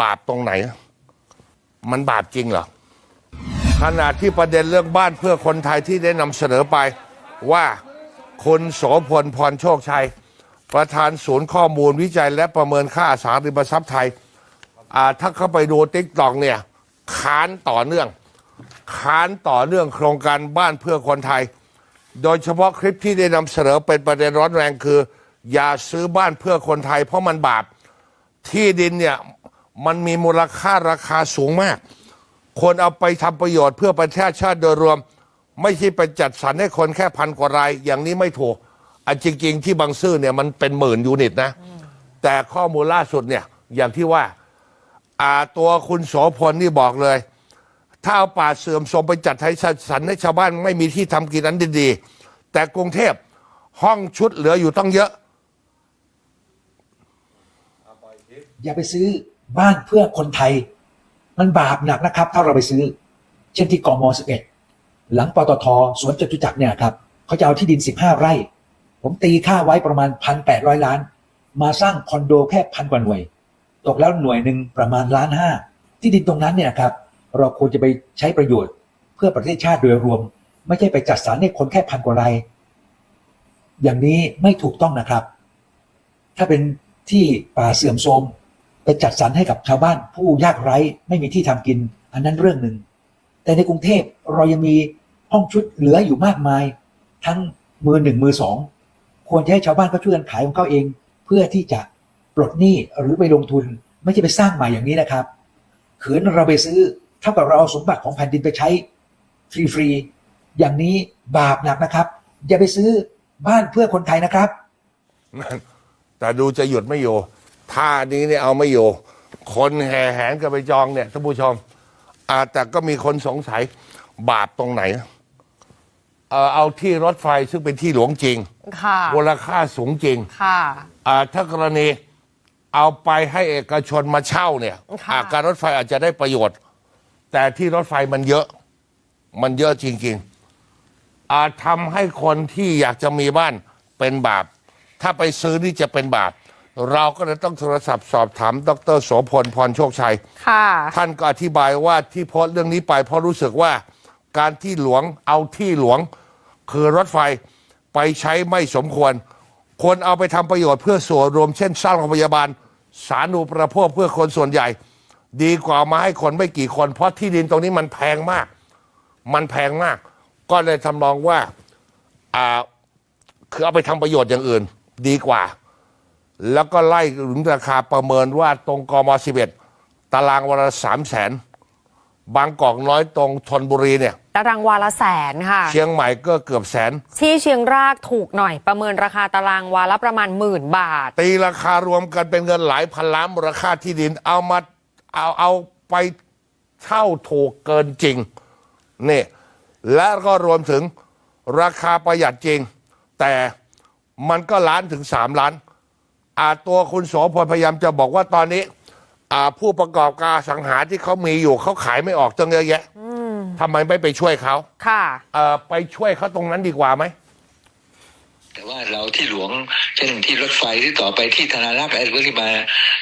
บาปตรงไหน มันบาปจริงเหรอขณะที่ประเด็นเรื่องบ้านเพื่อคนไทยที่ได้นำเสนอไปว่าคุณโสพลพรโชคชัย ประธานศูนย์ข้อมูลวิจัยและประเมินค่าสาริมทรัพย์ไทยถ้าเข้าไปดูติ๊กตอกเนี่ยค้านต่อเนื่อง ค้านต่อเนื่องโครงการบ้านเพื่อคนไทย โดยเฉพาะคลิปที่ได้นำเสนอเป็นประเด็นร้อนแรงคือ อย่าซื้อบ้านเพื่อคนไทยเพราะมันบาปที่ดินเนี่ย มันมีมูลค่าราคาสูงมากควรเอาไปทำประโยชน์เพื่อประเทศชาติโดยรวม ไม่ใช่ไปจัดสรรให้คนแค่พันกว่าราย อย่างนี้ไม่ถูกอันจริง ๆ ที่บางซื่อเนี่ยมันเป็นหมื่นยูนิตนะ แต่ข้อมูลล่าสุดเนี่ยอย่างที่ว่าอ่าตัวคุณโสพลนี่บอกเลย ถ้าเอาป่าเสื่อมโทรมไปจัดให้สรรให้ชาวบ้านไม่มีที่ทำกินนั้นดีๆ แต่กรุงเทพห้องชุดเหลืออยู่ต้องเยอะ อย่าไปซื้อ บ้านเพื่อคนไทย มันบาปหนักนะครับ ถ้าเราไปซื้อ เช่นที่กม11หลังปตทสวนจตุจักรเนี่ยครับเขาจะเอาที่ดิน15ไร่ ผมตีค่าไว้ประมาณ1,800ล้าน มาสร้างคอนโดแค่พันกว่าหน่วย ตกแล้วหน่วยหนึ่งประมาณล้านห้าที่ดินตรงนั้นเนี่ยครับเราควรจะไปใช้ประโยชน์ เพื่อประเทศชาติโดยรวม ไม่ใช่ไปจัดสรรให้คนแค่พันกว่ารายอย่างนี้ไม่ถูกต้องนะครับ ถ้าเป็นที่ป่าเสื่อมโทรม ไปจัดสรรให้กับชาวบ้านผู้ยากไร้ไม่มีที่ทำกิน อันนั้นเรื่องหนึ่ง แต่ในกรุงเทพเรายังมีห้องชุดเหลืออยู่มากมาย ทั้งมือหนึ่งมือสองควรจะให้ชาวบ้านเขาช่วยกันขายของเขาเอง เพื่อที่จะปลดหนี้หรือไปลงทุน ไม่ใช่ไปสร้างใหม่อย่างนี้นะครับขืนเราไปซื้อเท่ากับเราเอาสมบัติของแผ่นดินไปใช้ฟรีๆอย่างนี้บาปหนักนะครับ อย่าไปซื้อบ้านเพื่อคนไทยนะครับ แต่ดูจะหยุดไม่อยู่ ท่านี้เนี่ยเอาไม่อยู่ คนแห่แหนกันไปจองเนี่ยท่านผู้ชมอ่าแต่ก็มีคนสงสัยบาปตรงไหนเออเอาที่รถไฟซึ่งเป็นที่หลวงจริง ค่ะมูลค่าสูงจริงค่ะ อ่าถ้ากรณีเอาไปให้เอกชนมาเช่าเนี่ยค่ะ อ่าการรถไฟอาจจะได้ประโยชน์ แต่ที่รถไฟมันเยอะ มันเยอะจริงๆอาจทำให้คนที่อยากจะมีบ้านเป็นบาป ถ้าไปซื้อนี่จะเป็นบาป เราก็เลยต้องโทรศัพท์สอบถาม ดรโสพลพรโชคชัย ค่ะ ท่านก็อธิบายว่าที่โพสต์เรื่องนี้ไปเพราะรู้สึกว่าการที่หลวงเอาที่หลวง คือรถไฟไปใช้ไม่สมควร ควรเอาไปทำประโยชน์เพื่อส่วนรวมเช่น สร้างโรงพยาบาล สาธารณูประโภคเพื่อคนส่วนใหญ่ ดีกว่ามาให้คนไม่กี่คน เพราะที่ดินตรงนี้มันแพงมาก มันแพงมาก ก็เลยทำนองว่าอ่า คือเอาไปทำประโยชน์อย่างอื่น ดีกว่า แล้วก็ไล่ถึงราคาประเมินว่าตรงกม11 ตารางวันละสามแสนบางกอกน้อยตรงธนบุรีเนี่ย ตารางวาละแสนค่ะ เชียงใหม่ก็เกือบแสน ที่เชียงรากถูกหน่อยประเมินราคาตารางวาละประมาณหมื่นบาท ตีราคารวมกันเป็นเงินหลายพันล้านมูลค่าที่ดินเอามาเอาเอาไปเช่าถูกเกินจริงนี่และก็รวมถึงราคาประหยัดจริง แต่มันก็ล้านถึงสามล้าน อาตัวคุณโสพลพยายามจะบอกว่าตอนนี้ อ่าผู้ประกอบการอสังหาที่เขามีอยู่เขาขายไม่ออกตั้งเยอะแยะทำไมไม่ไปช่วยเขาค่ะ เอ่อไปช่วยเขาตรงนั้นดีกว่าไหม แต่ว่าเราที่หลวง เช่นที่รถไฟที่ต่อไปที่ธนารักษ์อะไรพวกที่มา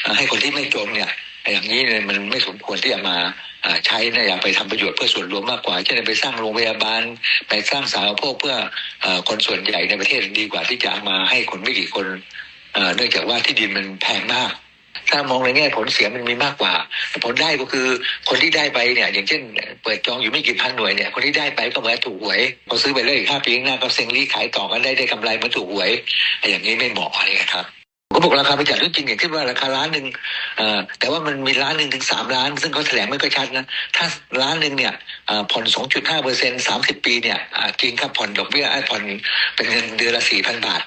เอ่อให้คนที่ไม่จนเนี่ยอย่างนี้เนี่ยมันไม่สมควรที่จะมาอ่าใช้นะอยากไปทำประโยชน์เพื่อส่วนรวมมากกว่าเช่นไปสร้างโรงพยาบาลไปสร้างสาธารณูปโภคเพื่อเอ่อคนส่วนใหญ่ในประเทศดีกว่าที่จะเอามาให้คนไม่กี่คน เนื่องจากว่าที่ดินมันแพงมาก ถ้ามองในแง่ผลเสียมันมีมากกว่า ผลได้ก็คือคนที่ได้ไปเนี่ย อย่างเช่น เปิดจองอยู่ไม่กี่พันหน่วยเนี่ยคนที่ได้ไปก็เหมือนถูกหวยพอซื้อไปเลยอีกห้าปีข้างหน้าก็เซ็งรีขายต่อกันได้ได้กำไรเหมือนถูกหวยอย่างนี้ไม่เหมาะอะไรครับก็บอกราคาประหยัดเรื่องจริงอย่างที่ว่าราคาล้านหนึ่งแต่ว่ามันมีล้านหนึ่งถึงสามล้าน ซึ่งเขาแถลงไม่ค่อยชัดนะ ถ้าล้านหนึ่งเนี่ยผ่อนสองจุดห้าเปอร์เซ็นสามสิบปีเนี่ยจริงครับผ่อนดอกเบี้ยผ่อนเป็นเงินเดือนละสี่พันบาท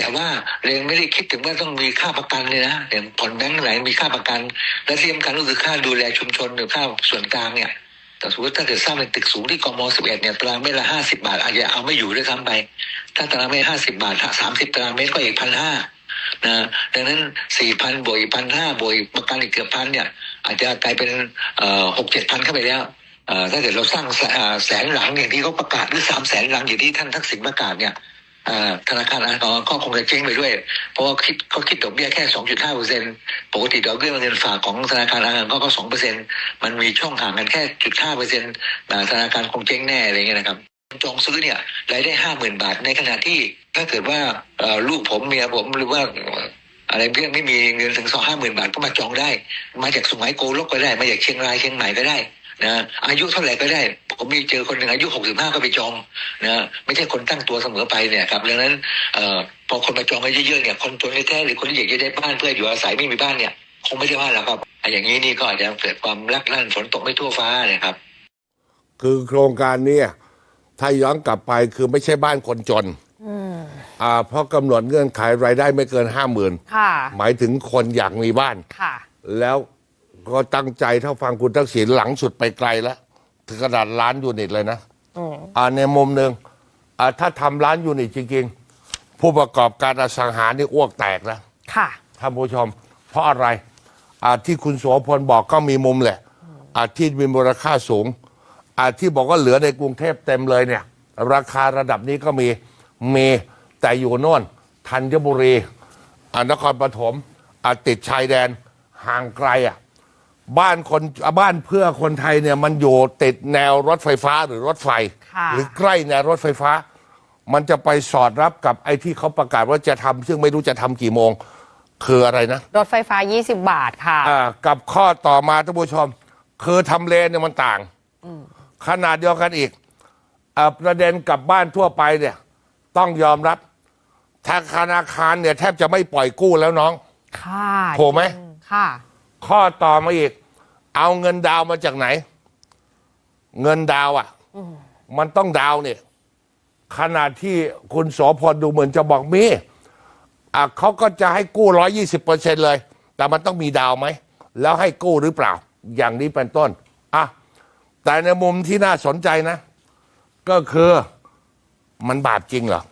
แต่ว่าเรงไม่ได้คิดถึงว่าต้องมีค่าประกันเลยนะอย่างผ่อนแบงก์ไหนมีค่าประกัน และที่สำคัญก็คือค่าดูแลชุมชนหรือค่าส่วนกลางเนี่ยแต่สมมติถ้าเกิดสร้างเป็นตึกสูงที่กม11เอ็ดเนี่ยตารางเมตรละห้าสิบาท อาจจะเอาไม่อยู่ด้วยซ้ำไปถ้าตารางเมตรห้าสิบาทสามสิบตารางเมตรก็อีกพันห้านะดังนั้นสี่พันบวกอีกพันห้าบวกอีกประกันอีกเกือบพันเนี่ย อาจจะกลายเป็นเอ่อหกเจ็ดพันเข้าไปแล้วเอ่อถ้าเกิดเราสร้างแสนหลังอย่างที่เขาประกาศหรือสามแสนหลังอย่างที่ท่านทักษิณประกาศเนี่ย ธนาคารอาคารก็คงจะเจ๊งไปด้วย เพราะว่าคิดเขาคิดดอกเบี้ยแค่ 2.5เปอร์เซ็นปกติดอกเบี้ยเงินฝากของธนาคารอาคารก็ก็2เปอร์เซ็นมันมีช่องห่างกันแค่จุด5เปอร์เซ็นธนาคารคงเจ๊งแน่อะไรเงี้ยนะครับจองซื้อเนี่ยรายได้ห้าหมื่นบาทในขณะที่ถ้าเกิดว่าลูกผมเมียผมหรือว่าอะไรเพื่อนไม่มีเงินถึงสองห้าหมื่นบาทก็มาจองได้ มาจากสุไหงโกลกก็ได้ มาจากเชียงรายเชียงใหม่ก็ได้ นะอายุเท่าไหร่ก็ได้ ผมมีเจอคนหนึ่งอายุหกสิบห้าก็ไปจองนะไม่ใช่คนตั้งตัวเสมอไปเนี่ยครับดังนั้นเอ่อพอคนมาจองกันเยอะๆเนี่ยคนจนแท้ๆหรือคนที่อยากจะได้บ้านเพื่ออยู่อาศัยไม่มีบ้านเนี่ยคงไม่ได้ว่าหรอกครับอะอย่างนี้นี่ก็อาจจะเกิดความลักลั่นฝนตกไม่ทั่วฟ้าเนี่ยครับ คือโครงการเนี้ถ้าย้อนกลับไปคือไม่ใช่บ้านคนจนอ่าเพราะกำหนดเงื่อนไขรายได้ไม่เกินห้าหมื่นค่ะหมายถึงคนอยากมีบ้านค่ะแล้ว ก็ตั้งใจถ้าฟังคุณทักษิณหลังสุดไปไกลแล้วถึงขนาดล้านยูนิตเลยนะอืมอ่าในมุมหนึ่งอ่าถ้าทำล้านยูนิตจริงๆ ผู้ประกอบการอสังหานี่อ้วกแตกแล้วค่ะท่านผู้ชม เพราะอะไรอ่าที่คุณโสพลบอกก็มีมุมแหละอ่าที่มีมูลค่าสูงอ่าที่บอกว่าเหลือในกรุงเทพเต็มเลยเนี่ย ราคาระดับนี้ก็มีมีแต่อยู่โน่นธัญบุรีอ่านครปฐมอ่าติดชายแดนห่างไกลอะ บ้านคนอะบ้านเพื่อคนไทยเนี่ยมันอยู่ติดแนวรถไฟฟ้าหรือรถไฟ ค่ะ หรือใกล้แนวรถไฟฟ้า มันจะไปสอดรับกับไอ้ที่เขาประกาศว่าจะทำซึ่งไม่รู้จะทำกี่โมง คืออะไรนะ รถไฟฟ้า 20 บาทค่ะ อ่ากับข้อต่อมาท่านผู้ชม คือทำเลเนี่ยมันต่างขนาดเดียวกันอีกอาประเด็นกับบ้านทั่วไปเนี่ย ต้องยอมรับทางธนาคารเนี่ยแทบจะไม่ปล่อยกู้แล้วน้อง ค่ะถูกไหมจริงค่ะ ข้อต่อมาอีก เอาเงินดาวมาจากไหน เงินดาวน์อะมันต้องดาวเนี่ยขนาดที่คุณโสพลดูเหมือนจะบอกมีอะเขาก็จะให้กู้ร้อยี่สิบเปอร์เซ็นเลย แต่มันต้องมีดาวไหม แล้วให้กู้หรือเปล่า อย่างนี้เป็นต้นอะแต่ในมุมที่น่าสนใจนะ ก็คือมันบาปจริงเหรอ